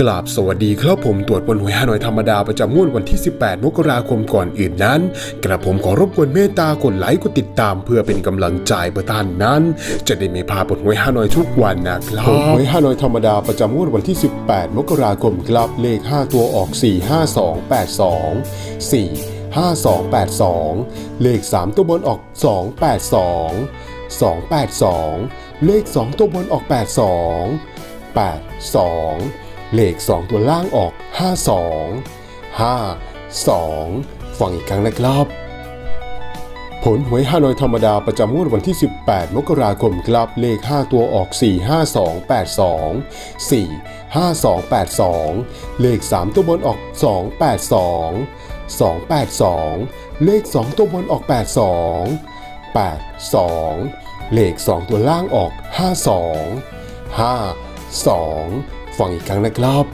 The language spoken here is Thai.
กราบสวัสดีครับผมตรวจบนหวยฮานอยธรรมดาประจำงวดวันที่ 18 มกราคมก่อนอื่นนั้น กระผมขอรบกวนเมตตากดไลค์กดติดตามเพื่อเป็นกำลังใจเพื่อท่านนั้น จะได้ไม่พลาดบทหวยฮานอยทุกวันนะครับหวยฮานอยธรรมดาประจำงวดวันที่ 18 มกราคมครับเลข 5 ตัวออก 45282 4 5282 เลข 3 ตัวบนออก 282 282 เลข 2 ตัวบนออก 82 82 เลข 2 ตัวล่างออก 52 52 ฟังอีกครั้งนะครับ ผลหวยฮานอยธรรมดาประจำงวดวันที่ 18 มกราคมครับ เลข 5 ตัวออก 45282 45282 เลข 3 ตัวบนออก 282 282 เลข 2 ตัวบนออก 82 82 เลข 2 ตัวล่างออก 52 52 ฟังอีกครั้งนะครับ